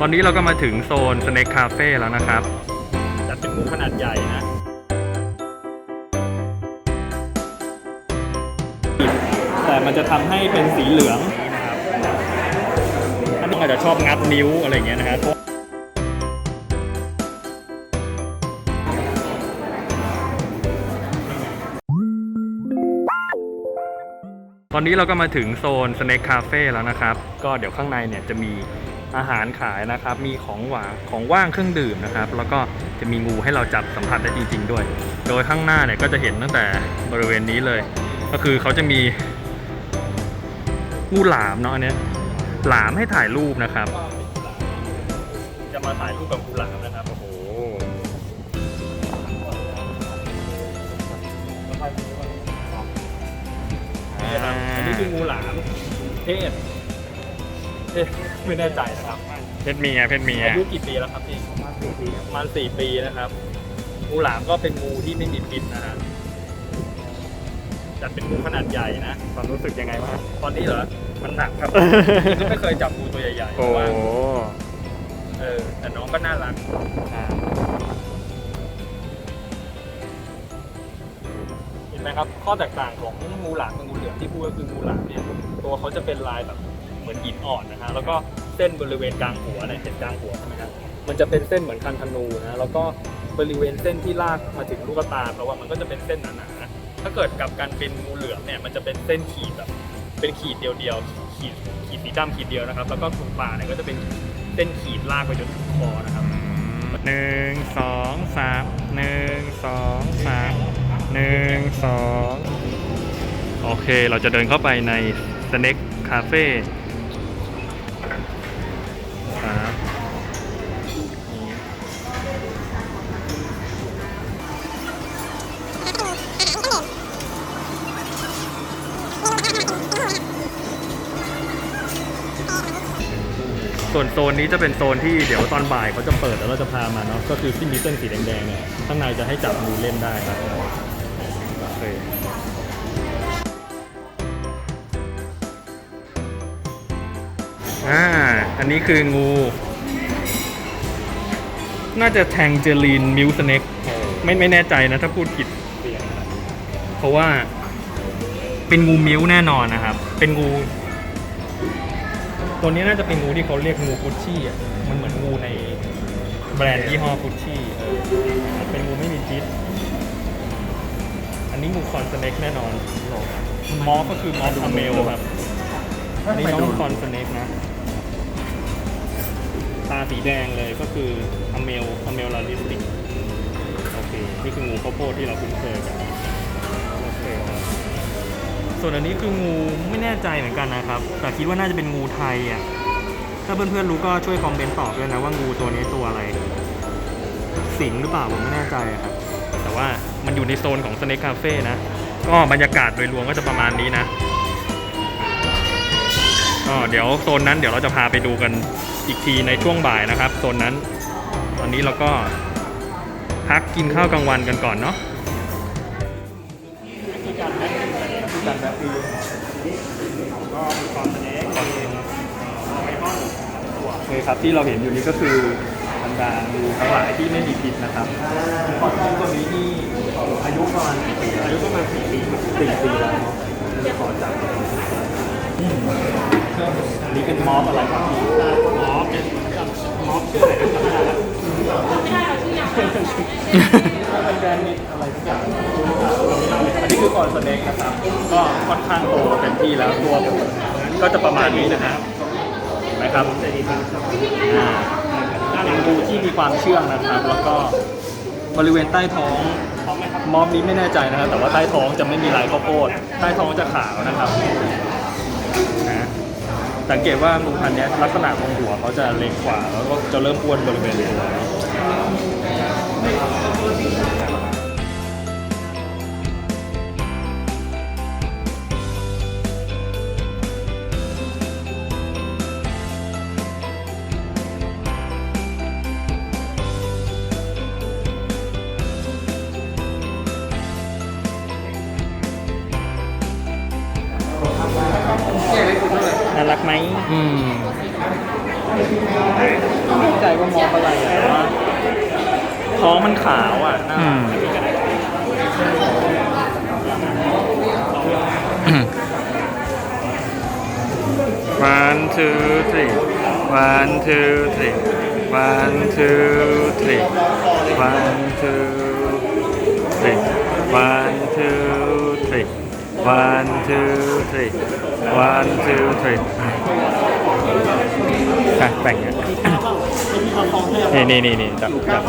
ตอนนี้เราก็มาถึงโซนสเน็กคาเฟ่แล้วนะครับ จัดเป็นหมูขนาดใหญ่นะ แต่มันจะทำให้เป็นสีเหลืองนะครับอันนี้อาจจะชอบงับนิ้วอะไรอย่างเงี้ยนะฮะตอนนี้เราก็มาถึงโซนสเน็กคาเฟ่แล้วนะครับ ก็เดี๋ยวข้างในเนี่ยจะมี อาหารขายนะครับ มีของหวานของว่างเครื่องดื่มนะครับ แล้วก็จะมีงูให้เราจับสัมผัสได้จริง ๆ ด้วย โดยข้างหน้าเนี่ยก็จะเห็นตั้งแต่บริเวณนี้เลย ก็คือเขาจะมีงูหลามเนาะอันเนี้ยหลามให้ถ่ายรูปนะครับ จะมาถ่ายรูปกับกุหลาบนะครับโอ้โหนี่ครับอันนี้คืองูหลามเพศ เอ๊ะไม่แน่ใจนะครับ เพศเมียเพศเมียอายุกี่ปีแล้วครับพี่ประมาณสี่ปีประมาณสี่ปีนะครับ งูหลามก็เป็นงูที่ไม่มีพิษนะฮะจัดเป็นงูขนาดใหญ่นะ ความรู้สึกยังไงบ้างตอนนี้เหรอ มันหนักครับ ก็ไม่เคยจับงูตัวใหญ่ๆเพโอ้ราะว่าเออ แต่น้องก็น่ารักเห็นไหมครับ ข้อแตกต่างของงูหลามกับงูเหลือมที่พูดก็คืองูหลามเนี่ย ตัวเขาจะเป็นลายแบบ เหมือนหินอ่อนนะฮะแล้วก็เส้นบริเวณกลางหัวเนี่ยเห็นกลางหัวใช่ไหมครับมันจะเป็นเส้นเหมือนคันธนูนะแล้วก็บริเวณเส้นที่ลากมาถึงลูกตาเพราะว่ามันก็จะเป็นเส้นหนาๆถ้าเกิดกับการเป็นงูเหลือมเนี่ยมันจะเป็นเส้นขีดแบบเป็นขีดเดียวๆขีดขีดสีดำขีดเดียวนะครับ แล้วก็ตรงปากเนี่ยก็จะเป็นเส้นขีดลากไปจนถึงคอนะครับหนึ่งสองสามหนึ่งสองสามหนึ่งสองโอเค เราจะเดินเข้าไปในสเส่วนโซนนี้จะเป็นโซนที่เดี๋ยวตอนบ่ายเขาจะเปิดแล้วเราจะพามาเนาะก็คือที่มีเส้นสีแดงๆเนี่ยข้างในจะให้จับงูเล่นได้ครับโอเคอ่าอันนี้คืองู น่าจะแทงเจลีนมิวสเน็กไม่ไม่แน่ใจนะถ้าพูดผิดเสียงนะครับเพราะว่าเป็นงูมิ้วแน่นอนนะครับ เป็นงู ตัวนี้น่าจะเป็นงูที่เขาเรียกงูกุชชี่อะมันเหมือนงูในแบรนด์ยี่ห้อกุชชี่เออเป็นงูไม่มีพิษอันนี้งูคอนสเน็กแน่นอนมอฟก็คือมอฟอเมลครับอันนี้น้องคอนสเน็กนะตาสีแดงเลยก็คืออเมลอเมลลาลิสติกโอเค นี่คืองูข้าวโพดที่เราคุ้นเคยกันโอเคครับ ส่วนอันนี้คืองูไม่แน่ใจเหมือนกันนะครับ แต่คิดว่าน่าจะเป็นงูไทยอะ ถ้าเพื่อนๆรู้ก็ช่วยคอมเมนต์ตอบด้วยนะว่างูตัวนี้ตัวอะไร สิงหรือเปล่าผมไม่แน่ใจครับ แต่ว่ามันอยู่ในโซนของ Snake Cafe นะ ก็บรรยากาศโดยรวมก็จะประมาณนี้นะก็เดี๋ยวโซนนั้นเดี๋ยวเราจะพาไปดูกันอีกทีในช่วงบ่ายนะครับ โซนนั้น ตอนนี้เราก็พักกินข้าวกลางวันกันก่อนเนาะ คครับที่เราเห็นอยู่นี้ก็คือบรรดางูทั้งหลายที่ไม่มีพิษนะครับก่อนที่ตัวนี้ที่อายุประมาณกี่ปีอายุประมาณสี่ปีครับสี่ปีแล้วเนาะขอจับอันนี้เป็นมอสอะไรครับพี่มอฟเป็นมอฟชื่ออะไรนะครับเป็นแบรนด์อะไรทุกอย่างอันนี้คือคอนสเน็กนะครับ ก็ค่อนข้างโตเต็มที่แล้วตัวก็จะประมาณนี้นะครับเห็ นะครับอ่าเป็นงูที่มีความเชื่องนะครับ แล้วก็บริเวณใต้ท้องท้อมไหมครับมอมนี้ไม่แน่ใจนะครับ แต่ว่าใต้ท้องจะไม่มีลายข้าวโพดใต้ท้องจะขาวนะครับนะสังเกตว่างูพันธุ์เนี้ยลักษณะของหัวเขาจะเล็กกว่า แล้วก็จะเริ่มอ้วนบริเวณตัว น่ารักไหมอืมอะไรอะแต่ว่าท้องมันขาวอะน่าอืรัมก one two three one two three one two three one two three one two three one two three one two three อะแบ่งกันนี่นี่นี่นี่จับจับ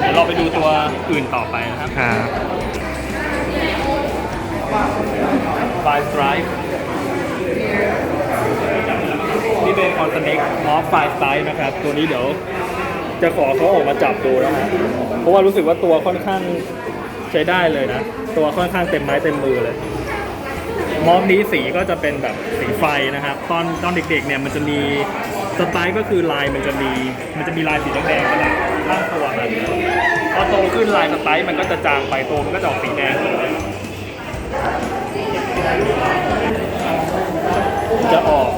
เดี๋ยวเราไปดูตัวอื่นต่อไปนะครับ ครับไฟสไตร์ นี่เป็นคอนเทนต์มอฟไฟสไตร์นะครับ ตัวนี้เดี๋ยวจะขอเขาออกมาจับดูนะฮะเพราะว่ารู้สึกว่าตัวค่อนข้างใช้ได้เลยนะ ตัวค่อนข้างเต็มไม้เต็มมือเลยมอฟนี้สีก็จะเป็นแบบสีไฟนะครับ ตอนตอนเด็กๆเนี่ยมันจะมีสไตล์ก็คือลายมันจะมีมันจะมีลายสีแดงๆกระดับข้างตัวนะพอโตขึ้นลายสไตล์มันก็จะจางไปตัวมันก็จะออกสีแดงจะออก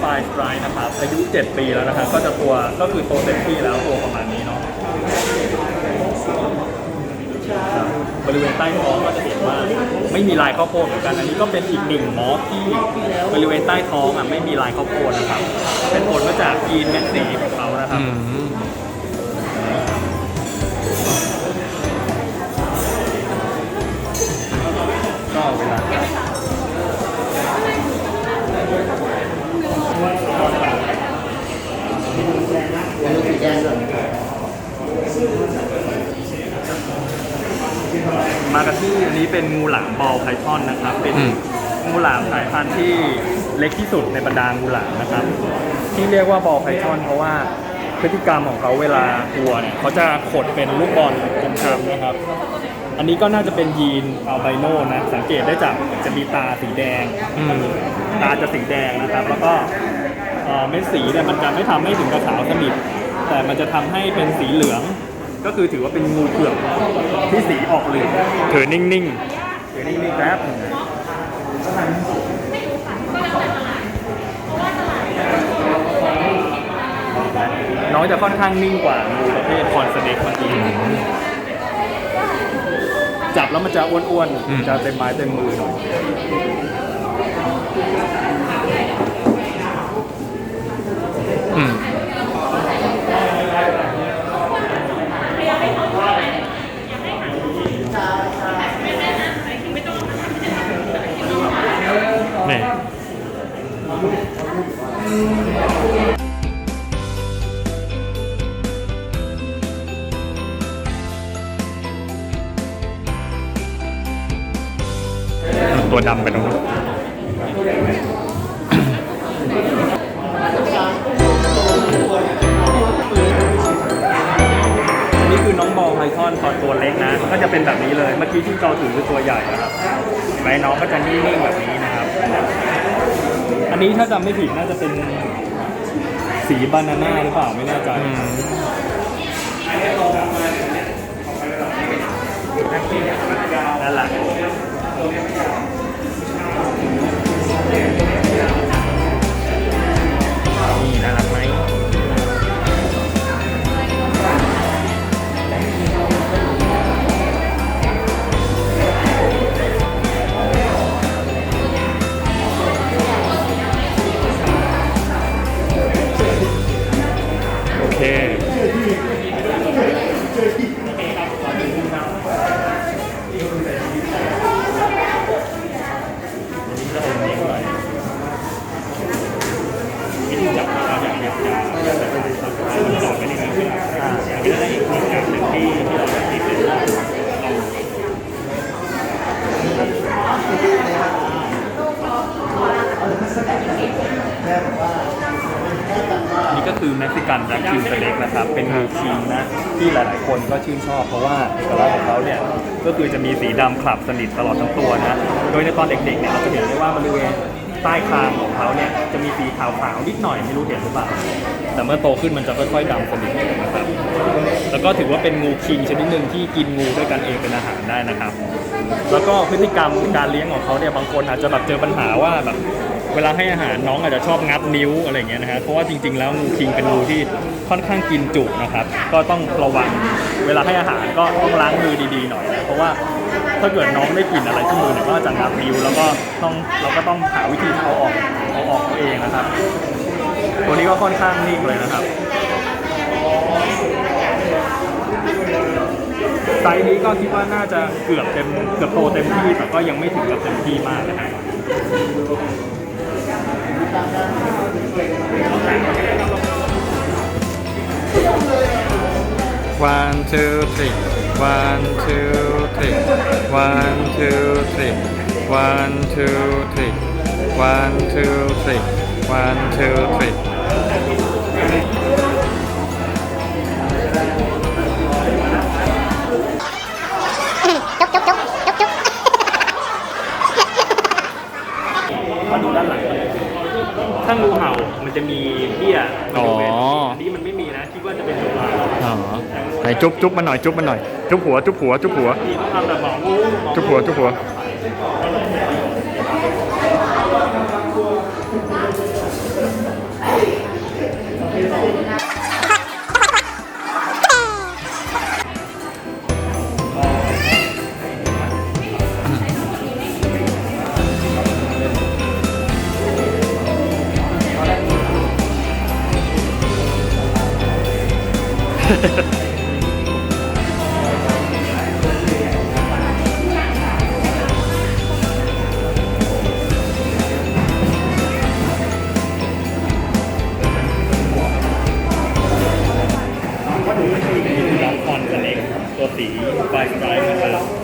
ไฟสไตร์นะครับอายุ 7 ปีแล้วนะครับก็จะตัวก็คือโตเต็มที่แล้วตัวประมาณนี้เนาะครับบริเวณใต้ท้องก็จะเห็นว่าไม่มีลายข้าวโพดเหมือนกันอันนี้ก็เป็นอีกหนึ่งมอฟที่บริเวณใต้ท้องอะไม่มีลายข้าวโพดนะครับ เป็นผลมาจากยีนเม็ดสีของเขานะครับอืมก็เวลา มากันที่อันนี้เป็นงูหลามบอลไพทอนนะครับ เป็นอืม งูหลามสายพันธุ์ที่เล็กที่สุดในบรรดางูหลามนะครับ ที่เรียกว่าบอลไพทอน เพราะว่าพฤติกรรมของเขาเวลากลัวเนี่ยเขาจะขดเป็นลูกบอลคมๆนะครับ อันนี้ก็น่าจะเป็นยีนอัลไบโนนะสังเกตได้จากจะมีตาสีแดง อืม ตาจะสีแดงนะครับ แล้วก็เอ่อเม็ดสีเนี่ยมันจะไม่ทำให้ถึงกระขาวสนิทแต่มันจะทำให้เป็นสีเหลือง ก็คือถือว่าเป็นงูเผือกที่สีออกเหลืองถือนิ่งเดี๋ยวนิ่งๆแป๊บหนึ่งนะน้องจะค่อนข้างนิ่งกว่างูประเภทคอนเสเน็กเมื่อกี้จับแล้วมันจะอ้วนอืม ๆ จะเต็มไม้เต็มมือหน่อย ๆ นี่ตัวดำไปตรงนู้นนนี้คือน้องบอลไพทอนตอนตัวเล็กนะ ก็จะเป็นแบบนี้เลย เมื่อกี้ที่เราถือคือตัวใหญ่นะครับไหมน้องก็จะนิ่งๆแบบนี้นะครับ อันนี้ถ้าจำไม่ผิดน่าจะเป็นสีบานาน่าหรือเปล่าไม่แน่ใจอืมนั่นแหละ ซึ่งตลอไปในการที่เราเรื่อีกหนึ่งอย่างหนึ่งที่ที่เราได้ที่เป็นเนี่ก็คือเม็กซิกันแบ็กคิวสเล็กนะครับ เป็นงูคิงนะที่หลาย ๆ คนก็ชื่นชอบ เพราะว่าเอกลักษณ์ของเขาเนี่ยก็คือจะมีสีดำคลับสนิทตลอดทั้งตัวนะ โดยในตอนเด็ก ๆ เนี่ยเราจะเห็นได้ว่าบริเวณ ใต้คางของเขาเนี่ยจะมีสีขาวๆนิดหน่อยไม่รู้เห็นหรือเปล่า แต่เมื่อโตขึ้นมันจะค่อยๆดำสนิทนะครับ แล้วก็ถือว่าเป็นงูคิงชนิดหนึ่งที่กินงูด้วยกันเองเป็นอาหารได้นะครับ แล้วก็พฤติกรรมการเลี้ยงของเขาเนี่ยบางคนอาจจะแบบเจอปัญหาว่าแบบ เวลาให้อาหารน้องอาจจะชอบงับนิ้วอะไรเงี้ยนะฮะเพราะว่าจริง ๆ แล้วงูคิงเป็นงูที่ค่อนข้างกินจุนะครับ ก็ต้องระวังเวลาให้อาหารก็ต้องล้างมือดีๆหน่อยนะเพราะว่าถ้าเกิดน้องได้กลิ่นอะไรที่มือเนี่ยก็จะงับนิ้วแล้วก็ต้องเราก็ต้องหาวิธีเอาออกเอาออกตัวเองนะครับ ตัวนี้ก็ค่อนข้างนิ่งเลยนะครับไซส์นี้ก็คิดว่าน่าจะเกือบเต็มเกือบโตเต็มที่แต่ก็ยังไม่ถึงกับเต็มที่มากนะครับ one two three one two three one two three one two three one two three one two three มาดูด้านหลัง ถ้างูเห่ามันจะมีเบี้ยบริเวณอ๋ออันนี้มันไม่มีนะคิดว่าจะเป็นงูเห่าอ๋อไหนจุ๊บจุ๊บมาหน่อยจุ๊บมาหน่อยจุ๊บหัวจุ๊บหัวจุ๊บหัวที่ต้องทำแบบหมองูหมองูจุ๊บหัวจุ๊บหัว ตัวสีไฟสไตล์นะครับ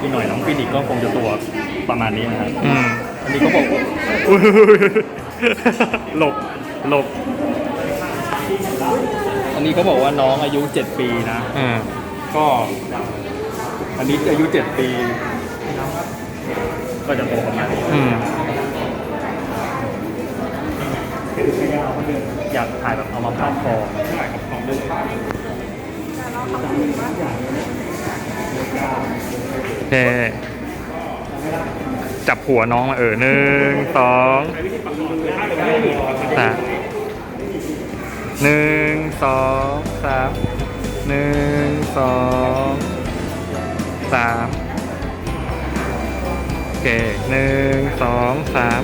อีกหน่อยน้องฟินิกก็คงจะตัวประมาณนี้นะครับอืม อันนี้เขาบอกว่าอุ๊ยหลบ หลบ อันนี้เขาบอกว่าน้องอายุ 7 ปีนะอ่าก็ อันนี้อายุ 7 ปี ก็จะโตประมาณนี้ อืม อยากถ่ายแบบเอามาพาดคอถ่ายกับของด้วย คจับหัวน้องมาเออหนึ่งสองสามหนึ่งสองสามหนึ่งสองสามโอเคหนึ่งสองสาม